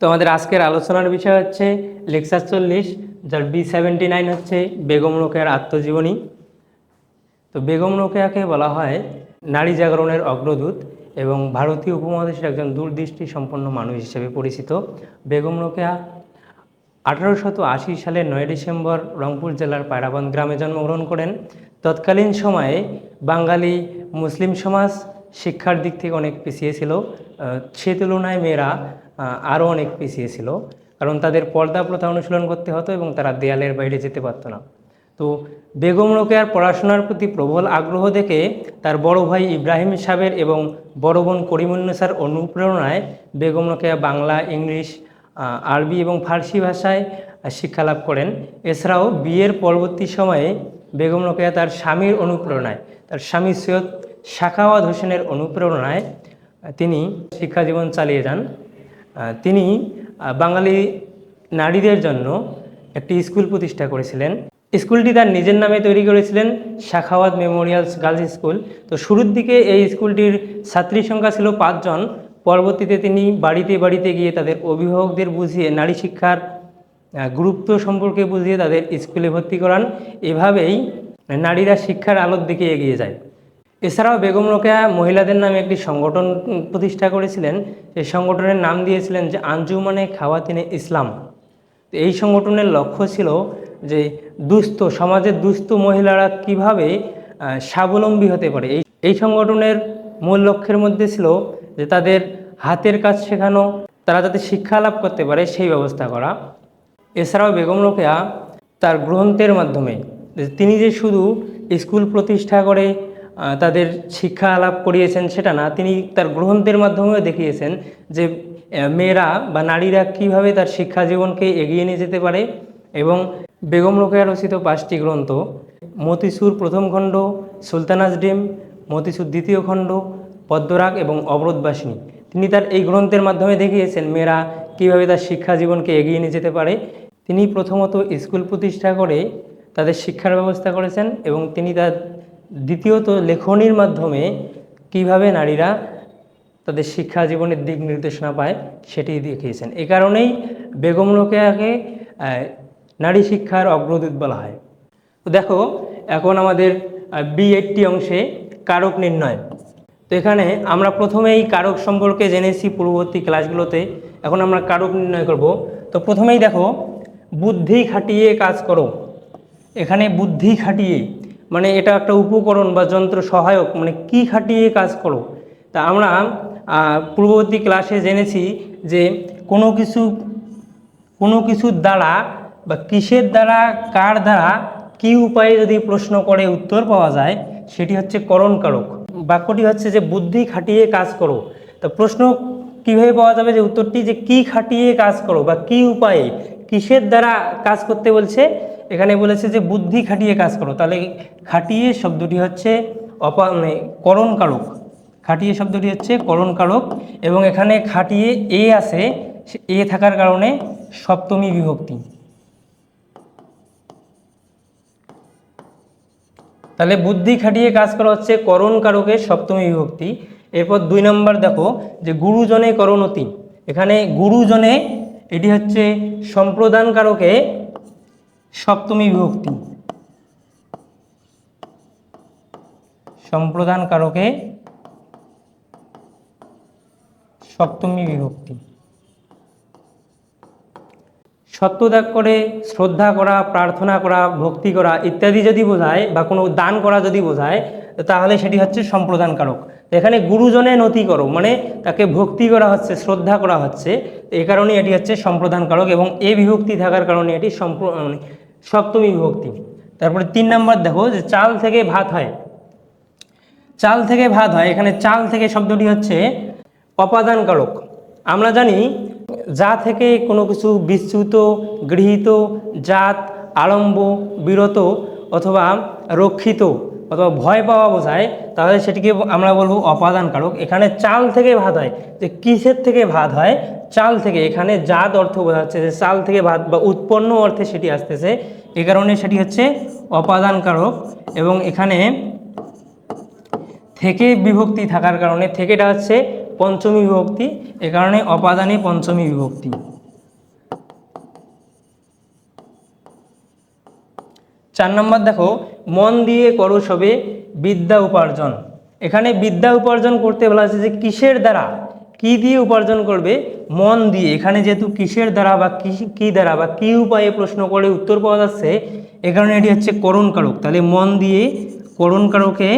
তো আমাদের আজকের আলোচনার বিষয় হচ্ছে লেকচার চল্লিশ, যার বি সেভেন্টি নাইন হচ্ছে বেগম রোকেয়ার আত্মজীবনী। তো বেগম রোকেয়াকে বলা হয় নারী জাগরণের অগ্রদূত এবং ভারতীয় উপমহাদেশের একজন দূরদৃষ্টি সম্পন্ন মানুষ হিসেবে পরিচিত। বেগম রোকেয়া আঠারোশত আশি সালের নয় ডিসেম্বর রংপুর জেলার পায়রাবন্দ গ্রামে জন্মগ্রহণ করেন। তৎকালীন সময়ে বাঙালি মুসলিম সমাজ শিক্ষার দিক থেকে অনেক পিছিয়ে ছিল। সে তুলনায় মেয়েরা আরও অনেক পিছিয়ে ছিল। কারণ তাদের পর্দা প্রথা অনুশীলন করতে হতো এবং তারা দেয়ালের বাইরে যেতে পারতো না। তো বেগম রোকেয়ার পড়াশোনার প্রতি প্রবল আগ্রহ দেখে তার বড় ভাই ইব্রাহিম সাহেবের এবং বড় বোন করিমুন্নেসার অনুপ্রেরণায় বেগম রোকেয়া বাংলা, ইংলিশ আরবি এবং ফার্সি ভাষায় শিক্ষালাভ করেন। এছাড়াও বিয়ের পরবর্তী সময়ে বেগম রোকেয়া তার স্বামীর অনুপ্রেরণায়, তার স্বামী সৈয়দ শাখাওয়াত হোসেনের অনুপ্রেরণায় তিনি শিক্ষা জীবন চালিয়ে যান। তিনি বাঙালি নারীদের জন্য একটি স্কুল প্রতিষ্ঠা করেছিলেন। স্কুলটি তার নিজের নামে তৈরি করেছিলেন, শাখাওয়াত মেমোরিয়ালস গার্লস স্কুল। তো শুরুর দিকে এই স্কুলটির ছাত্রী সংখ্যা ছিল পাঁচজন পরবর্তীতে তিনি বাড়িতে বাড়িতে গিয়ে তাদের অভিভাবকদের বুঝিয়ে, নারী শিক্ষার গুরুত্ব সম্পর্কে বুঝিয়ে তাদের স্কুলে ভর্তি করান। এভাবেই নারীরা শিক্ষার আলোর দিকে এগিয়ে যায়। এছাড়াও বেগম রোকেয়া মহিলাদের নামে একটি সংগঠন প্রতিষ্ঠা করেছিলেন। এই সংগঠনের নাম দিয়েছিলেন যে আঞ্জুমানে খাওয়াতিনে ইসলাম। এই সংগঠনের লক্ষ্য ছিল যে দুস্থ, সমাজের দুস্থ মহিলারা কীভাবে স্বাবলম্বী হতে পারে। এই এই সংগঠনের মূল লক্ষ্যের মধ্যে ছিল যে তাদের হাতের কাজ শেখানো, তারা যাতে শিক্ষা লাভ করতে পারে সেই ব্যবস্থা করা। এছাড়াও বেগম রোকেয়া তার গ্রন্থের মাধ্যমে তিনি যে শুধু স্কুল প্রতিষ্ঠা করে তাদের শিক্ষা লাভ করিয়েছেন সেটা না। তিনি তার গ্রন্থের মাধ্যমেও দেখিয়েছেন যে মেয়েরা বা নারীরা কীভাবে তার শিক্ষা জীবনকে এগিয়ে নিয়ে যেতে পারে এবং বেগম রোকেয়া রচিত পাঁচটি গ্রন্থ, মতিসুর প্রথম খণ্ড সুলতানাজ ডিম, মতিসুর দ্বিতীয় খণ্ড, পদ্মরাগ এবং অবরোধবাসিনী। তিনি তার এই গ্রন্থের মাধ্যমে দেখিয়েছেন মেয়েরা কীভাবে তার শিক্ষা জীবনকে এগিয়ে নিয়ে যেতে পারে। তিনি প্রথমত স্কুল প্রতিষ্ঠা করে তাদের শিক্ষার ব্যবস্থা করেছেন এবং তিনি তার দ্বিতীয়ত লেখনির মাধ্যমে কীভাবে নারীরা তাদের শিক্ষা জীবনের দিক নির্দেশনা পায় সেটি দেখিয়েছেন। এ কারণেই বেগম রোকেয়াকে নারী শিক্ষার অগ্রদূত বলা হয়। তো দেখো, এখন আমাদের বি এইটটি অংশে কারক নির্ণয়। তো এখানে আমরা প্রথমেই কারক সম্পর্কে জেনেছি পূর্ববর্তী ক্লাসগুলোতে, এখন আমরা কারক নির্ণয় করব। তো প্রথমেই দেখো, বুদ্ধি খাটিয়ে কাজ করো। এখানে বুদ্ধি খাটিয়ে মানে এটা একটা উপকরণ বা যন্ত্র সহায়ক মানে কি খাটিয়ে কাজ করো? তা আমরা পূর্ববর্তী ক্লাসে জেনেছি যে কোনো কিছু, কোনো কিছুর দ্বারা বা কিসের দ্বারা, কার দ্বারা, কি উপায়ে যদি প্রশ্ন করে উত্তর পাওয়া যায়, সেটি হচ্ছে করণকারক। বাক্যটি হচ্ছে যে বুদ্ধি খাটিয়ে কাজ করো। তা প্রশ্ন কীভাবে পাওয়া যাবে যে উত্তরটি যে কি খাটিয়ে কাজ করো বা কি উপায়ে, কিসের দ্বারা কাজ করতে বলছে? এখানে বলেছে যে বুদ্ধি খাটিয়ে কাজ করো। তাহলে খাটিয়ে শব্দটি হচ্ছে অপা মানে করণকারক। খাটিয়ে শব্দটি হচ্ছে করণকারক এবং এখানে খাটিয়ে এ আছে এ থাকার কারণে সপ্তমী বিভক্তি। তাহলে বুদ্ধি খাটিয়ে কাজ করা হচ্ছে করণ কারকের সপ্তমী বিভক্তি। এরপর দুই নম্বর দেখো যে গুরুজনে করণতি। এখানে গুরুজনে, এটি হচ্ছে সম্প্রদান কারকে সপ্তমী বিভক্তি। সম্প্রদান কারকে সপ্তমী বিভক্তি। সত্যত্যাগ করে, শ্রদ্ধা করা, প্রার্থনা করা, ভক্তি করা ইত্যাদি যদি বোঝায় বা কোনো দান করা যদি বোঝায়, তাহলে সেটি হচ্ছে সম্প্রদান কারক এখানে গুরুজনে নতি করো মানে তাকে ভক্তি করা হচ্ছে, শ্রদ্ধা করা হচ্ছে এই কারণে এটি হচ্ছে সম্প্রদান কারক এবং এ বিভক্তি থাকার কারণে এটি সম্প্র মানে সপ্তমী বিভক্তি। তারপরে তিন নম্বর দেখো যে চাল থেকে ভাত হয়। চাল থেকে ভাত হয়, এখানে চাল থেকে শব্দটি হচ্ছে অপাদান কারক আমরা জানি যা থেকে কোনো কিছু বিচ্যুত, গৃহীত, জাত, আড়ম্ব, বিরত অথবা রক্ষিত অথবা ভয় পাওয়া বোঝায়, তাহলে সেটিকে আমরা বলব অপাদান কারক এখানে চাল থেকে ভাত হয়। যে কিসের থেকে ভাত হয়? চাল থেকে। এখানে জাত অর্থ বোঝাচ্ছে যে চাল থেকে ভাত বা উৎপন্ন অর্থে সেটি আসতেছে। এ কারণে সেটি হচ্ছে অপাদান কারক এবং এখানে থেকে বিভক্তি থাকার কারণে, থেকেটা হচ্ছে পঞ্চমী বিভক্তি। এ কারণে অপাদানে পঞ্চমী বিভক্তি। চার নম্বর দেখো, মন দিয়ে করো সবে বিদ্যা উপার্জন। এখানে বিদ্যা উপার্জন করতে বলা হচ্ছে যে কিসের দ্বারা? কি দিয়ে উপার্জন করবে? মন দিয়ে। এখানে যেহেতু কিসের দ্বারা বা কি দ্বারা বা কি উপায়ে প্রশ্ন করে উত্তর পাওয়া যাচ্ছে, এ কারণে এটি হচ্ছে করণ কারক তাহলে মন দিয়ে করণ কারকে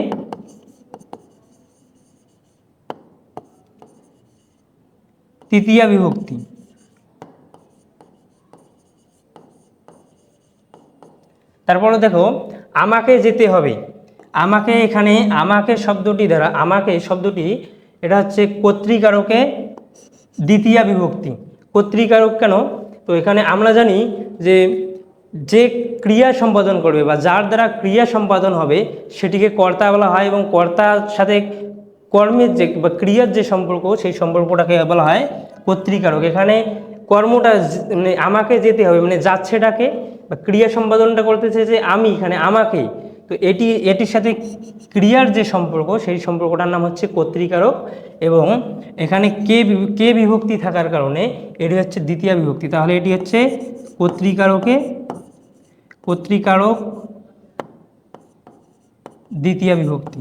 তৃতীয়া বিভক্তি। তারপরে দেখো, আমাকে যেতে হবে। আমাকে এখানে, আমাকে শব্দটি দ্বারা, আমাকে শব্দটি, এটা হচ্ছে কর্তৃকারকে দ্বিতীয়া বিভক্তি। কর্তৃকারক কেন? তো এখানে আমরা জানি যে যে ক্রিয়া সম্পাদন করবে বা যার দ্বারা ক্রিয়া সম্পাদন হবে, সেটিকে কর্তা বলা হয় এবং কর্তার সাথে কর্মের যে, বা ক্রিয়ার যে সম্পর্ক, সেই সম্পর্কটাকে বলা হয় কর্তৃকারক। এখানে কর্মটা মানে আমাকে যেতে হবে মানে যাচ্ছেটাকে বা ক্রিয়া সম্পাদনটা করতেছে যে আমি এখানে আমাকে, তো এটি, এটির সাথে ক্রিয়ার যে সম্পর্ক, সেই সম্পর্কটার নাম হচ্ছে কর্তৃকারক এবং এখানে কে কে বিভক্তি থাকার কারণে এটি হচ্ছে দ্বিতীয় বিভক্তি। তাহলে এটি হচ্ছে কর্তৃকারকে, কর্তৃকারক দ্বিতীয় বিভক্তি।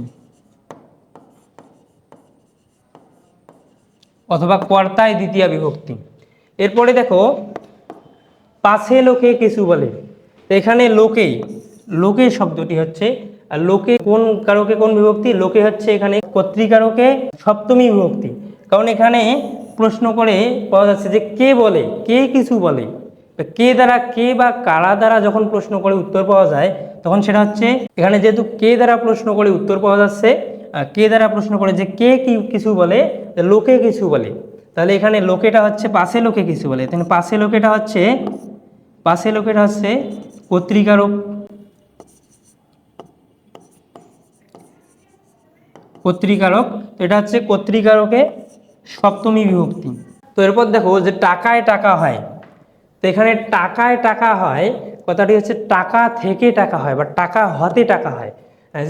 অথবা কর্তায় দ্বিতীয় বিভক্তি। এরপরে দেখো পাশে লোকে কিছু বলে। এখানে লোকে লোকে শব্দটি হচ্ছে, আর লোকে কোন কারকে কোন বিভক্তি? লোকে হচ্ছে এখানে কর্তৃকারকে সপ্তমী বিভক্তি। কারণ এখানে প্রশ্ন করে পাওয়া যাচ্ছে যে কে বলে, কে কিছু বলে। কে দ্বারা কে বা কারা দ্বারা যখন প্রশ্ন করে উত্তর পাওয়া যায়, তখন সেটা হচ্ছে, এখানে যেহেতু কে দ্বারা প্রশ্ন করে উত্তর পাওয়া যাচ্ছে কে দ্বারা প্রশ্ন করে যে কে কি কিছু বলে লোকে কিছু বলে। তাহলে এখানে লোকেটা হচ্ছে, পাশে লোকে কিছু বলে। পাশে লোকেটা হচ্ছে পাশে লোকেটা হচ্ছে কর্তৃকারক কর্তৃকারক তো এটা হচ্ছে কর্তৃকারকে সপ্তমী বিভক্তি। তো এরপর দেখো যে টাকায় টাকা হয়। তো এখানে টাকায় টাকা হয়, কথাটি হচ্ছে টাকা থেকে টাকা হয় বা টাকা হতে টাকা হয়।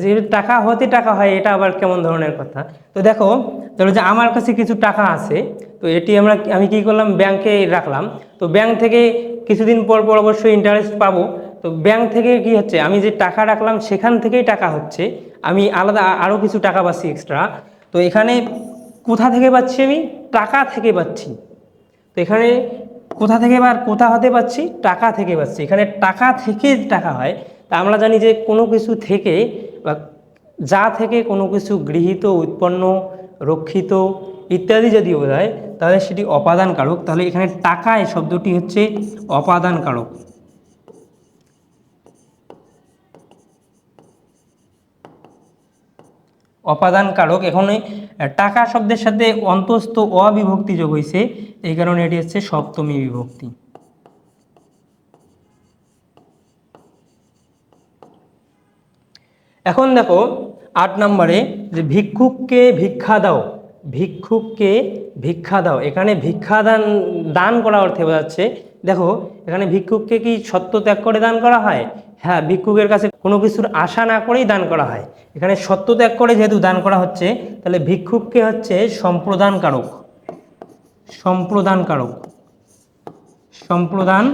যে টাকা হতে টাকা হয়, এটা আবার কেমন ধরনের কথা? তো দেখো, ধরো যে আমার কাছে কিছু টাকা আছে, তো এটি আমরা, আমি কি করলাম? ব্যাংকে রাখলাম। তো ব্যাংক থেকে কিছুদিন পর পর অবশ্যই ইন্টারেস্ট পাবো। তো ব্যাংক থেকে কি হচ্ছে? আমি যে টাকা রাখলাম, সেখান থেকেই টাকা হচ্ছে। আমি আলাদা আরও কিছু টাকা পাচ্ছি এক্সট্রা তো এখানে কোথা থেকে পাচ্ছি আমি? টাকা থেকে পাচ্ছি। তো এখানে কোথা থেকে বা কোথা হতে পাচ্ছি? টাকা থেকে পাচ্ছি। এখানে টাকা থেকে টাকা হয়। তা আমরা জানি যে কোনো কিছু থেকে বা যা থেকে কোনো কিছু গৃহীত, উৎপন্ন, রক্ষিত ইত্যাদি যদি বোঝায় তাহলে সেটি অপাদান কারক তাহলে এখানে টাকায় শব্দটি হচ্ছে অপাদান কারক অপাদান কারক এখানে টাকা শব্দের সাথে অন্তস্থ অবিভক্তি যোগ হয়েছে, এই কারণে এটি হচ্ছে সপ্তমী বিভক্তি। এখন দেখো, আট নম্বরে যে ভিক্ষুককে ভিক্ষা দাও ভিক্ষুককে ভিক্ষা দাও। এখানে ভিক্ষা দান দান করা অর্থে বোঝাচ্ছে, দেখো, এখানে ভিক্ষুককে কি সত্য ত্যাগ করে দান করা হয়? হ্যাঁ ভিক্ষুকের কাছে কোনো কিছুর আশা না করেই দান করা হয়। এখানে সত্য ত্যাগ করে যেহেতু দান করা হচ্ছে, তাহলে ভিক্ষুককে হচ্ছে সম্প্রদান কারক সম্প্রদান কারক সম্প্রদান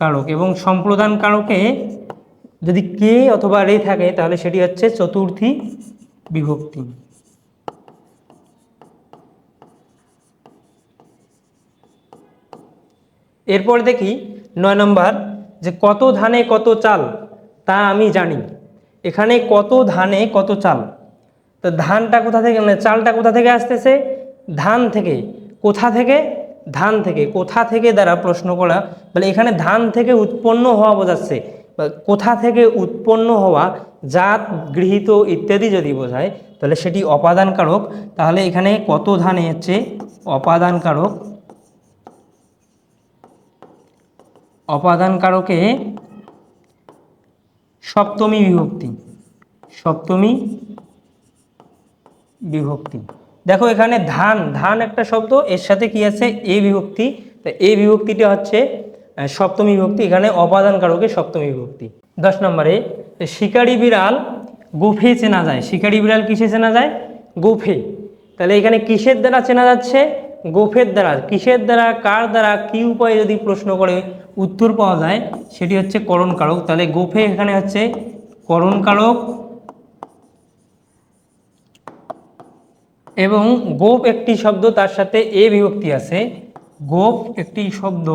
কারক এবং সম্প্রদান কারকে যদি কে অথবা রে থাকে, তাহলে সেটি হচ্ছে চতুর্থী বিভক্তি। এরপর দেখি নয় নম্বর, যে কত ধানে কত চাল, তা আমি জানি। এখানে কত ধানে কত চাল? তো ধানটা কোথা থেকে মানে চালটা কোথা থেকে আসতেছে? ধান থেকে। কোথা থেকে? ধান থেকে। কোথা থেকে দ্বারা প্রশ্ন করা, বলে এখানে ধান থেকে উৎপন্ন হওয়া বোঝাচ্ছে। কোথা থেকে উৎপন্ন হওয়া, জাত, গৃহীত ইত্যাদি যদি বোঝায়, তাহলে সেটি অপাদান কারক তাহলে এখানে কত ধানে হচ্ছে? অপাদান কারক অপাদান কারকে সপ্তমী বিভক্তি সপ্তমী বিভক্তি। দেখো এখানে ধান ধান একটা শব্দ, এর সাথে কি আছে? এ বিভক্তি। তো এই বিভক্তিটা হচ্ছে সপ্তমী বিভক্তি, এখানে অপাদান কারকে সপ্তমী বিভক্তি। দশ নম্বরে, শিকারি বিড়াল গোফে চেনা যায়। শিকারি বিড়াল কিসে চেনা যায়? গোফে। তাহলে এখানে কিসের দ্বারা চেনা যাচ্ছে? গোফের দ্বারা, কিসের দ্বারা, কার দ্বারা, কি উপায়ে যদি প্রশ্ন করে উত্তর পাওয়া যায়, সেটি হচ্ছে করণ কারক। তাহলে গোফে এখানে হচ্ছে করণ কারক এবং গোপ একটি শব্দ, তার সাথে এ বিভক্তি আছে। গোপ একটি শব্দ,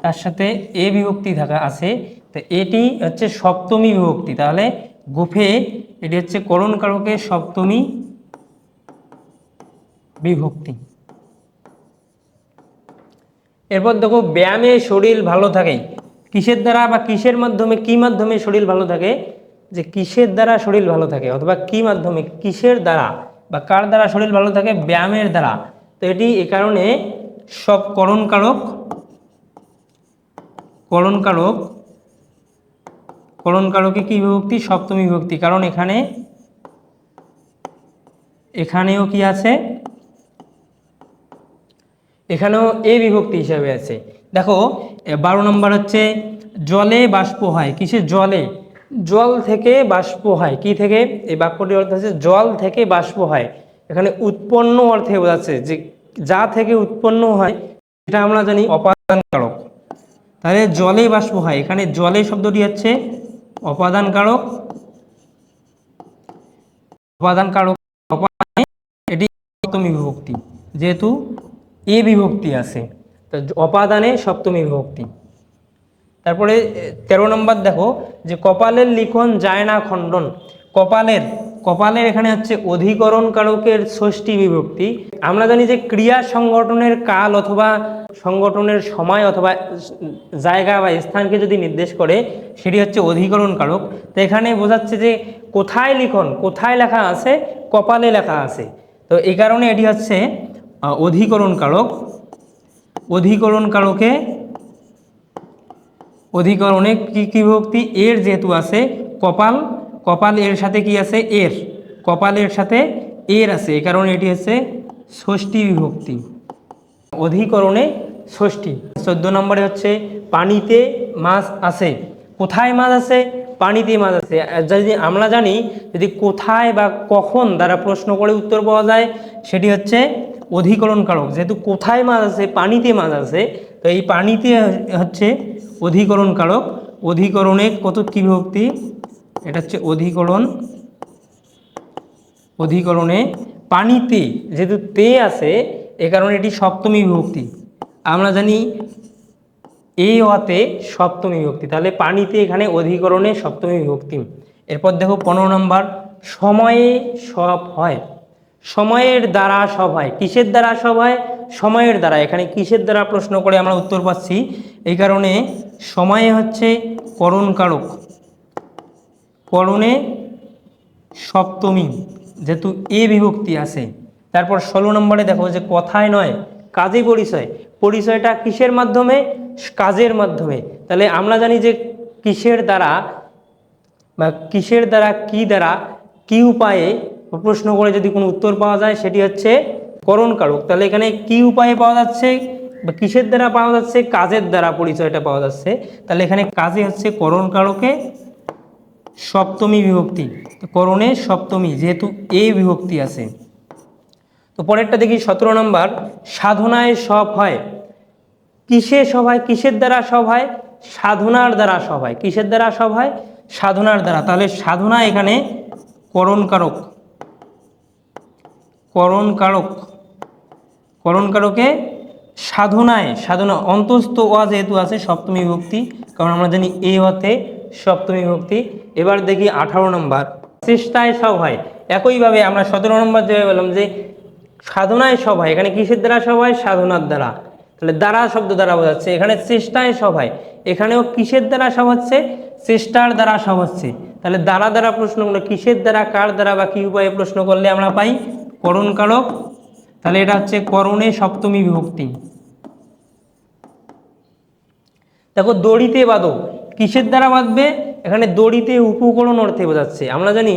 তার সাথে এ বিভক্তি থাকা আছে। তো এটি হচ্ছে সপ্তমী বিভক্তি। তাহলে গোফে এটি হচ্ছে করণ কারকের সপ্তমী বিভক্তি। এরপর দেখো, ব্যায়ামে শরীর ভালো থাকে। কিসের দ্বারা বা কিসের মাধ্যমে, কি মাধ্যমে শরীর ভালো থাকে? যে কিসের দ্বারা শরীর ভালো থাকে, অথবা কি মাধ্যমে, কিসের দ্বারা বা কার দ্বারা শরীর ভালো থাকে? ব্যায়ামের দ্বারা। তো এটি এ কারণে সব করণকারক করণকারক, করণকারকে কি বিভক্তি? সপ্তমী বিভক্তি। কারণ এখানে, এখানেও কি আছে? এখানেও এ বিভক্তি হিসাবে আছে। দেখো বারো নম্বর হচ্ছে জলে বাষ্প হয়। কিসে জলে? জল থেকে বাষ্প হয়। কি থেকে? এই বাক্যটির অর্থ হচ্ছে জল থেকে বাষ্প হয়। এখানে উৎপন্ন অর্থে বোঝাচ্ছে যে যা থেকে উৎপন্ন হয় এটা আমরা জানি অপাদান কারক তাহলে জলে বাষ্প হয়। এখানে জলে শব্দটি হচ্ছে অপাদান কারক অপাদান কারক অপাদানে এটি বিভক্তি যেহেতু এ বিভক্তি আছে। তো অপাদানে সপ্তমী বিভক্তি। তারপরে এ, তেরো নম্বর দেখো যে কপালের লিখন যায় না খণ্ডন। কপালের কপালের এখানে হচ্ছে অধিকরণ কারকের ষষ্ঠী বিভক্তি। আমরা জানি যে ক্রিয়া সংগঠনের কাল অথবা সংগঠনের সময় অথবা জায়গা বা স্থানকে যদি নির্দেশ করে সেটি হচ্ছে অধিকরণ কারক। তো এখানে বোঝাচ্ছে যে কোথায় লিখন কোথায় লেখা আছে কপালে লেখা আছে। তো এই কারণে এটি হচ্ছে অধিকরণ কারক। অধিকরণ কারকে, অধিকরণে কি কি বিভক্তি এর যেহেতু আছে কপাল কপাল এর সাথে কি আছে? এর। কপালের সাথে এর আছে এই কারণে এটি হচ্ছে ষষ্ঠী বিভক্তি। অধিকরণে ষষ্ঠী। চোদ্দ নম্বরে হচ্ছে পানিতে মাছ আছে। কোথায় মাছ আছে? পানিতে মাছ আছে। যদি আমরা জানি, যদি কোথায় বা কখন দ্বারা প্রশ্ন করে উত্তর পাওয়া যায়, সেটি হচ্ছে অধিকরণ কারক যেহেতু কোথায় মাছ আছে, পানিতে মাছ আছে, তো এই পানিতে হচ্ছে অধিকরণ কারক অধিকরণে কত কি বিভক্তি এটা হচ্ছে অধিকরণ, অধিকরণে পানিতে, যেহেতু তে আছে, এ কারণে এটি সপ্তমী বিভক্তি। আমরা জানি এ অতে সপ্তমী বিভক্তি, তাহলে পানিতে এখানে অধিকরণে সপ্তমী বিভক্তি। এরপর দেখো পনেরো নম্বর, সময়ে সব হয়। সময়ের দ্বারা সব হয় কিসের দ্বারা সব হয় সময়ের দ্বারা। এখানে কিসের দ্বারা প্রশ্ন করে আমরা উত্তর পাচ্ছি। এই কারণে সময়ে হচ্ছে করণ কারক। করণে সপ্তমী, যেহেতু এ বিভক্তি আছে। তারপর ষোলো নম্বরে দেখো যে কথায় নয়, কাজে পরিচয়। পরিচয়টা কিসের মাধ্যমে? কাজের মাধ্যমে। তাহলে আমরা জানি যে কিসের দ্বারা বা কিসের দ্বারা, কি দ্বারা, কি উপায়ে প্রশ্ন করে যদি কোনো উত্তর পাওয়া যায়, সেটি হচ্ছে করণ কারক তাহলে এখানে কি উপায়ে পাওয়া যাচ্ছে বা কিসের দ্বারা পাওয়া যাচ্ছে? কাজের দ্বারা পরিচয়টা পাওয়া যাচ্ছে। তাহলে এখানে কাজে হচ্ছে করণ কারকে সপ্তমী বিভক্তি। করণে সপ্তমী, যেহেতু এ বিভক্তি আছে। তো পরেরটা দেখি, সতেরো নম্বর, সাধনায় সব হয়। কিসে সব হয়? কিসের দ্বারা সব হয়? সাধনার দ্বারা সব হয়। কিসের দ্বারা সব হয়? সাধনার দ্বারা। তাহলে সাধনা এখানে করণ কারক করণ কারক করণ কারকে সাধনায়, সাধনা অন্তস্থ ওয়া যেহেতু আছে, সপ্তমী ভক্তি, কারণ আমরা জানি এ হতে সপ্তমী ভক্তি। এবার দেখি আঠারো নম্বর। চেষ্টায় সব হয় একইভাবে আমরা সতেরো নম্বর যেভাবে বললাম যে সাধনায় সব হয় এখানে কিসের দ্বারা সব হয় সাধনার দ্বারা। তাহলে দ্বারা শব্দ দ্বারা বোঝাচ্ছে। এখানে চেষ্টায় সব হয় এখানেও কিসের দ্বারা সব হচ্ছে চেষ্টার দ্বারা সব হচ্ছে তাহলে দ্বারা দ্বারা প্রশ্ন করলে কিসের দ্বারা, কার দ্বারা বা কি উপায়ে প্রশ্ন করলে আমরা পাই? করণ কারক তাহলে এটা হচ্ছে করণে সপ্তমী বিভক্তি। দেখো দড়িতে বাঁধো, কিসের দ্বারা বাঁধবে? এখানে দড়িতে উপকরণ অর্থে বোঝাচ্ছে। আমরা জানি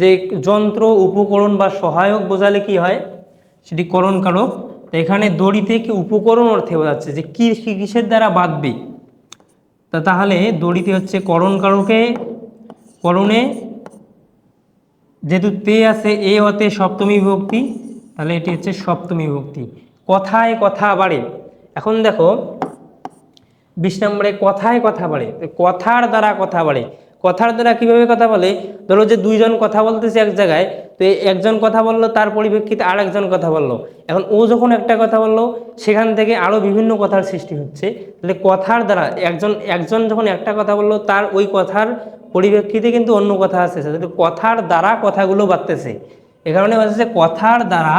যে যন্ত্র, উপকরণ বা সহায়ক বোঝালে কি হয়? সেটি করণ কারক তো এখানে দড়িতে কি উপকরণ অর্থে বোঝাচ্ছে যে কি কিসের দ্বারা বাঁধবে? তা তাহলে দড়িতে হচ্ছে করণ কারকে করণে যেহেতু তে আছে, এ অতে সপ্তমী বিভক্তি, তাহলে এটি হচ্ছে সপ্তমী বিভক্তি। কথায় কথা বাড়ে। এখন দেখো, বিশ নম্বরে কথায় কথা বাড়ে। কথার দ্বারা কথা বাড়ে। কথার দ্বারা কীভাবে কথা বলে? ধরো যে দুইজন কথা বলতেছে এক জায়গায়, তো একজন কথা বলল, তার পরিপ্রেক্ষিতে আর একজন কথা বলল। এখন ও যখন একটা কথা বলল, সেখান থেকে আরও বিভিন্ন কথার সৃষ্টি হচ্ছে। তাহলে কথার দ্বারা একজন একজন যখন একটা কথা বলল, তার ওই কথার পরিপ্রেক্ষিতে কিন্তু অন্য কথা আসতেছে। কথার দ্বারা কথাগুলো বাড়তেছে। এ কারণে হচ্ছে কথার দ্বারা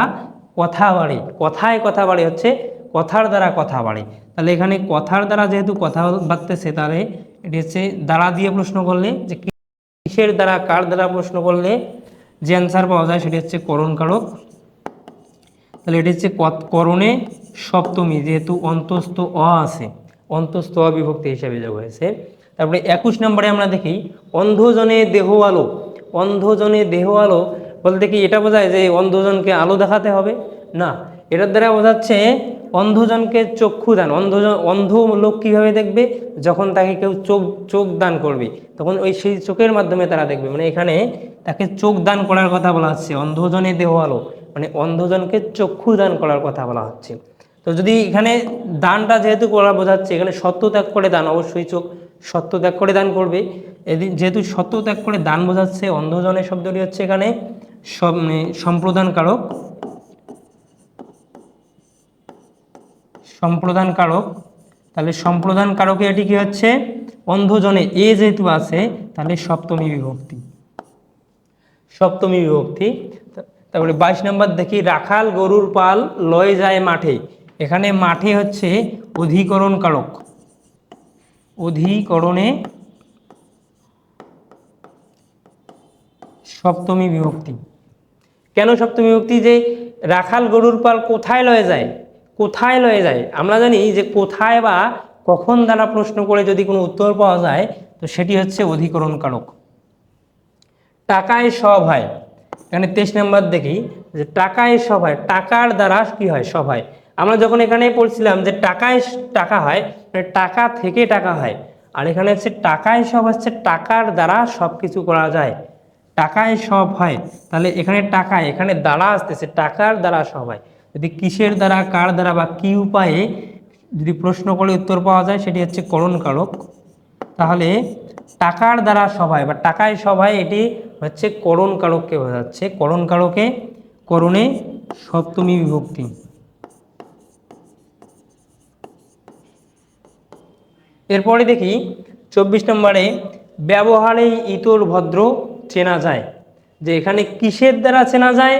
কথা বাড়ে। কথায় কথা বাড়ে হচ্ছে কথার দ্বারা কথা বাড়ে। তাহলে এখানে কথার দ্বারা যেহেতু কথা বাড়তেছে, তাহলে এটি হচ্ছে দ্বারা দিয়ে প্রশ্ন করলে যে কিসের দ্বারা, কার দ্বারা প্রশ্ন করলে যে অ্যান্সার পাওয়া যায় সেটি হচ্ছে করণ কারক তাহলে এটি হচ্ছে করণে সপ্তমী, যেহেতু অন্তস্থ অ আছে। অন্তস্থ অ বিভক্তি হিসাবে যোগ হয়েছে। তারপরে একুশ নম্বরে আমরা দেখি, অন্ধজনে দেহ আলো। অন্ধজনে দেহ আলো বলতে কি এটা বোঝায় যে অন্ধজনকে আলো দেখাতে হবে? না, এটার দ্বারা বোঝাচ্ছে অন্ধজনকে চক্ষু দান। অন্ধজন অন্ধ লোক কীভাবে দেখবে? যখন তাকে কেউ চোখ চোখ দান করবে, তখন ওই সেই চোখের মাধ্যমে তারা দেখবে। মানে এখানে তাকে চোখ দান করার কথা বলা হচ্ছে, অন্ধজনে দেহ আলো। মানে অন্ধজনকে চক্ষু দান করার কথা বলা হচ্ছে। তো যদি এখানে দানটা যেহেতু করা বোঝাচ্ছে, এখানে সত্য ত্যাগ করে দান, অবশ্যই চোখ সত্য ত্যাগ করে দান করবে। এদি- যেহেতু সত্য ত্যাগ করে দান বোঝাচ্ছে, অন্ধজনের শব্দটি হচ্ছে এখানে মানে সম্প্রদান কারক সম্প্রদান কারক তাহলে সম্প্রদান কারকে এটি কি হচ্ছে? অন্ধজনে, এ যেহেতু আছে, তাহলে সপ্তমী বিভক্তি। সপ্তমী বিভক্তি। তারপরে বাইশ নম্বর দেখি, রাখাল গরুর পাল লয়ে যায় মাঠে। এখানে মাঠে হচ্ছে অধিকরণ কারক অধিকরণে সপ্তমী বিভক্তি। কেন সপ্তমী বিভক্তি? যে রাখাল গরুর পাল কোথায় লয়ে যায়? কোথায় লয়ে যায়? আমরা জানি যে কোথায় বা কখন দ্বারা প্রশ্ন করে যদি কোনো উত্তর পাওয়া যায়, তো সেটি হচ্ছে অধিকরণ কারক টাকায় সব হয়। এখানে তেইশ নম্বর দেখি যে টাকায় সব হয়। টাকার দ্বারা কি হয়? সব হয়। আমরা যখন এখানে পড়ছিলাম যে টাকায় টাকা হয় মানে টাকা থেকে টাকা হয়। আর এখানে হচ্ছে টাকায় সব হচ্ছে টাকার দ্বারা সব কিছু করা যায়। টাকায় সব হয়। তাহলে এখানে টাকায় এখানে দ্বারা আসতেছে, টাকার দ্বারা সব হয়। যদি কিসের দ্বারা, কার দ্বারা বা কি উপায়ে যদি প্রশ্ন করে উত্তর পাওয়া যায়, সেটি হচ্ছে করণ কারক তাহলে টাকার দ্বারা সবাই বা টাকায় সবাই এটি হচ্ছে করণ কারককে বোঝাচ্ছে। করণ কারকে করণে সপ্তমী বিভক্তি। এরপরে দেখি চব্বিশ নম্বরে, ব্যবহারেই ইতর ভদ্র চেনা যায়। যে এখানে কিসের দ্বারা চেনা যায়?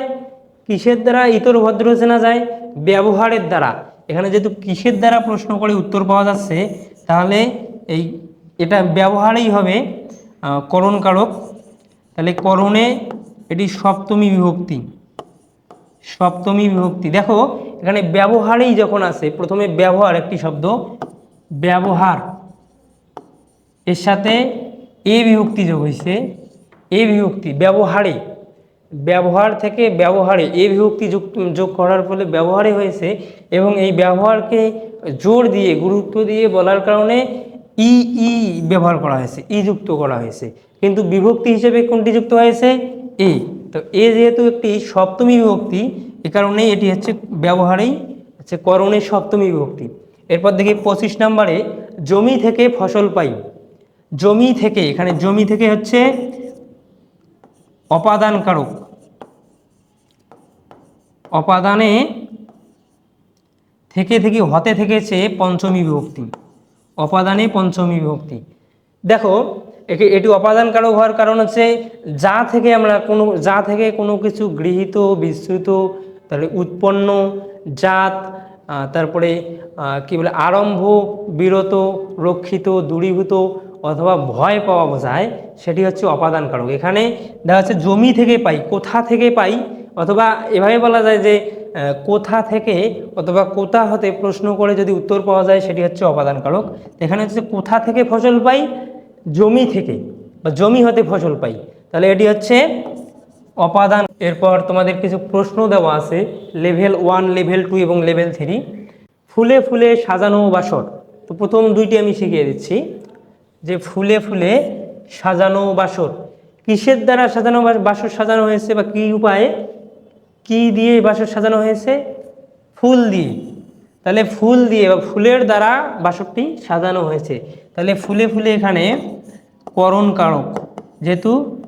কিসের দ্বারা ইতর ভদ্র চেনা যায়? ব্যবহারের দ্বারা। এখানে যেহেতু কিসের দ্বারা প্রশ্ন করে উত্তর পাওয়া যাচ্ছে, তাহলে এই, এটা ব্যবহারেই হবে করণ কারক তাহলে করণে এটি সপ্তমী বিভক্তি। সপ্তমী বিভক্তি। দেখো, এখানে ব্যবহারেই যখন আসে প্রথমে ব্যবহার একটি শব্দ, ব্যবহার। এর সাথে এ বিভক্তি যোগ হয়েছে এ বিভক্তি ব্যবহারে, ব্যবহার থেকে ব্যবহারে এ বিভক্তি যোগ যোগ করার ফলে ব্যবহারে হয়েছে এবং এই ব্যবহারকে জোর দিয়ে, গুরুত্ব দিয়ে বলার কারণে ই ই ব্যবহার করা হয়েছে, ই যুক্ত করা হয়েছে। কিন্তু বিভক্তি হিসেবে কোনটি যুক্ত হয়েছে? এ। তো এ যেহেতু একটি সপ্তমী বিভক্তি, এ কারণে এটি হচ্ছে ব্যবহারেই হচ্ছে করণের সপ্তমী বিভক্তি। এরপর দেখি পঁচিশ নম্বরে, জমি থেকে ফসল পাই। জমি থেকে, এখানে জমি থেকে হচ্ছে অপাদান কারক অপাদানে থেকে থেকে, হতে থেকেছে পঞ্চমী বিভক্তি। অপাদানে পঞ্চমী বিভক্তি। দেখো, একে, এটি অপাদান কারক হওয়ার কারণ হচ্ছে যা থেকে আমরা কোনো, যা থেকে কোনো কিছু গৃহীত, বিস্তৃত তাহলে উৎপন্ন, জাত তারপরে কি বলে, আরম্ভ, বিরত, রক্ষিত, দূরীভূত অথবা ভয় পাওয়া বোঝায়, সেটি হচ্ছে অপাদান কারক এখানে দেখা যাচ্ছে জমি থেকে পাই, কোথা থেকে পাই, অথবা এভাবে বলা যায় যে কোথা থেকে অথবা কোথা হতে প্রশ্ন করে যদি উত্তর পাওয়া যায়, সেটি হচ্ছে অপাদান কারক এখানে হচ্ছে কোথা থেকে ফসল পাই, জমি থেকে, বা জমি হতে ফসল পাই। তাহলে এটি হচ্ছে অপাদান। এরপর তোমাদের কিছু প্রশ্ন দেওয়া আছে লেভেল ওয়ান লেভেল টু এবং লেভেল থ্রি ফুলে ফুলে সাজানো বাসর তো প্রথম দুইটি আমি শিখিয়ে দিচ্ছি। যে ফুলে ফুলে সাজানো বাসর। কিসের দ্বারা সাজানো বাস- বাসর সাজানো হয়েছে বা কী উপায়ে? কি দিয়ে বাসর সাজানো হয়েছে? ফুল দিয়ে। তাহলে ফুল দিয়ে বা ফুলের দ্বারা বাসরটি সাজানো হয়েছে। তাহলে ফুলে ফুলে এখানে করণ কারক। যেহেতু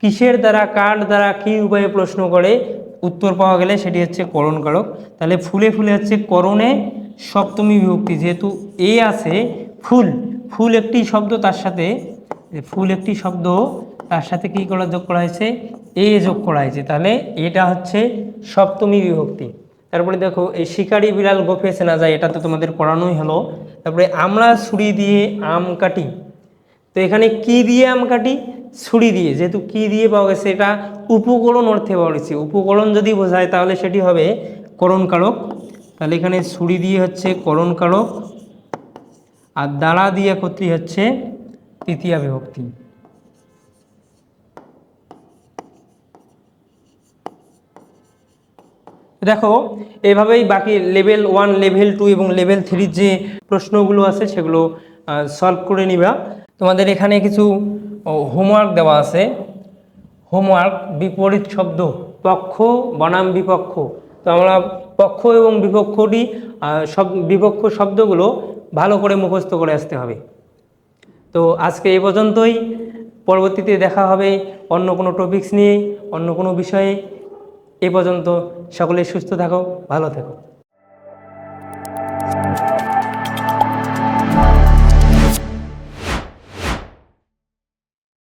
কিসের দ্বারা, কার দ্বারা, কি উপায়ে প্রশ্ন করে উত্তর পাওয়া গেলে সেটি হচ্ছে করণ কারক। তাহলে ফুলে ফুলে হচ্ছে করণে সপ্তমী বিভক্তি। যেহেতু এ আছে ফুল ফুল একটি শব্দ তার সাথে ফুল একটি শব্দ তার সাথে কি করা যোগ করা হয়েছে? এ যোগ করা হয়েছে। তাহলে এটা হচ্ছে সপ্তমী বিভক্তি। তারপরে দেখো এই শিকারি বিড়াল গোফেছে না যায় এটা তো তোমাদের পড়ানোই হলো। তারপরে আমরা ছুরি দিয়ে আম কাটি। তো এখানে কি দিয়ে আম কাটি? ছুরি দিয়ে। যেহেতু কি দিয়ে পাওয়া গেছে, এটা উপকরণ অর্থে পাওয়া গেছে। উপকরণ যদি বোঝায়, তাহলে সেটি হবে করণ কারক তাহলে এখানে ছুরি দিয়ে হচ্ছে করণ কারক আর দ্বারা দিয়ে একত্রী হচ্ছে তৃতীয়া বিভক্তি। দেখো, এভাবেই বাকি লেভেল ওয়ান লেভেল টু এবং লেভেল থ্রির যে প্রশ্নগুলো আছে সেগুলো সলভ করে নিবা। তোমাদের এখানে কিছু হোমওয়ার্ক দেওয়া আছে। হোমওয়ার্ক বিপরীত শব্দ, পক্ষ, বনাম বিপক্ষ। তো আমরা পক্ষ এবং বিপক্ষটি সব, বিপক্ষ শব্দগুলো ভালো করে মুখস্থ করে আসতে হবে। তো আজকে এ পর্যন্তই। পরবর্তীতে দেখা হবে অন্য কোনো টপিকস নিয়ে, অন্য কোনো বিষয়ে। এ পর্যন্ত সকলে সুস্থ থাকো, ভালো থেকো।